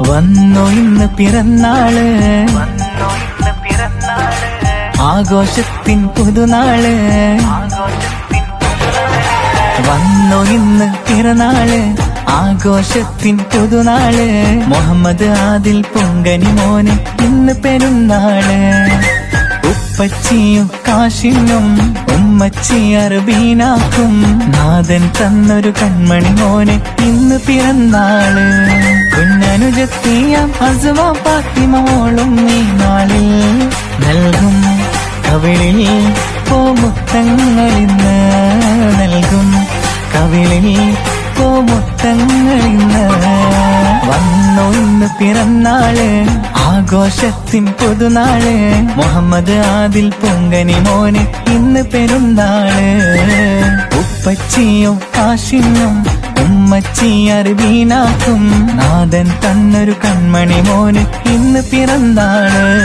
വന്നു ഇന്ന് പിറന്നാൾ. വന്നോ ഇന്ന് പിറന്നാൾ. ആഘോഷത്തിൻ പുതുനാൾ. ആഘോഷത്തിൻ വന്നോ ഇന്ന് പിറന്നാൾ. ആഘോഷത്തിൻ പുതുനാൾ. മുഹമ്മദ് ആദിൽ പൊങ്കനി മോന് ഇന്ന് പെരുന്നാൾ. ഉപ്പച്ചിയും കാശിനും ഉമ്മച്ചി അറബീനാക്കും. നാഥൻ തന്നൊരു കൺമണി മോന് ഇന്ന് പിറന്നാൾ. കുഞ്ഞനുജത്തിയാം അസുവ പാത്തിമോളും ഈ നാളിൽ നൽകും. കവിളിൽ കോമുത്തങ്ങളിന്ന് നൽകും. കവിളിൽ കോമുത്തങ്ങളിന്ന് വന്നു ഇന്ന് പിറന്നാൾ ആഘോഷത്തിൻ പുതുനാൾ. മുഹമ്മദ് ആദിൽ പൊങ്കനി മോന് ഇന്ന് പെരുന്നാൾ. ഉപ്പച്ചിയും കാശിനും ഉമ്മച്ചി അറുബീനാക്കും. നാഥൻ തന്നൊരു കൺമണി മോന് ഇന്ന് പിറന്നാൾ